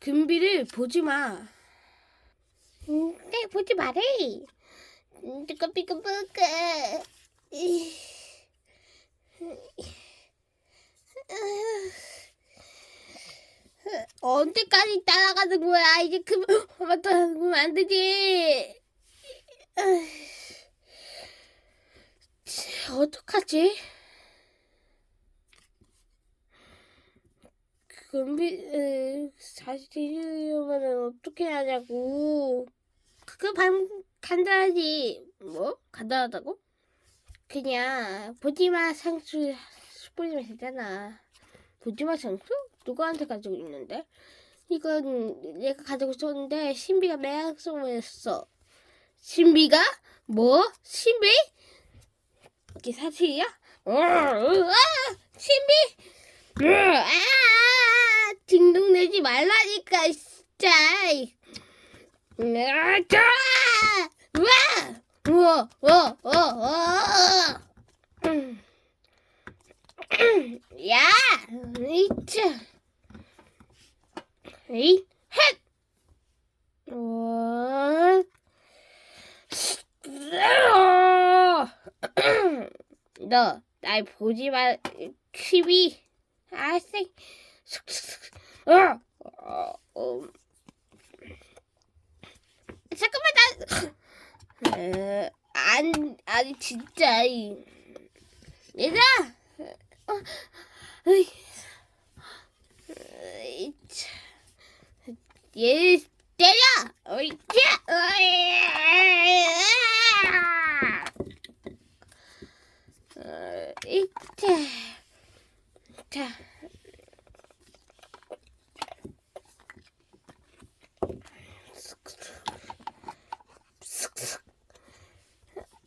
금비를 보지 마. 음, 네, 보지 말해. 음, 삐까삐까삐까. 이. 언제까지 따라가는 거야? 이제 그만 맞다 그러면 안 되지. 치, 어떡하지? 금비 에, 다시 되려면 어떻게 하냐고. 그거 반 간단하지. 뭐? 간단하다고? 그냥 보지마 상수 보지마 되잖아. 보지마 상수? 누구한테 가지고 있는데? 이건 내가 가지고 있었는데 신비가 매약성했어. 신비가? 뭐? 신비? 이게 사실이야? 어, 어, 아! 신비! 으, 아! 내지 말라니까 진짜. 와! 우와, 우와, 우와. 음. 야! 이차. 에이, 헷! 원. 너, 날 보지 마, 키위. 아생. 어, 어, 어. 잠깐만, 나. 에, 안, 아니, 진짜. 이. 얘들아! 어, 으이. 으이, 차. 얘 때려! 어이, 차! 어이, 차. 자.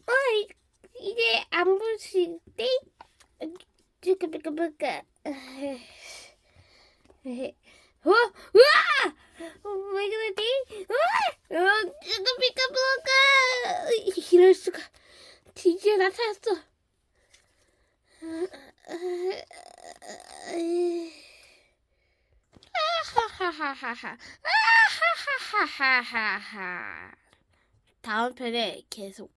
어, 이- 안 보실 때? 지금 비까 비까. 어, 우와! 어, 왜 그러지? 어, 지금 비까. 이럴 수가. 드디어 나타났어. 아하하하하하. 다음 편에 계속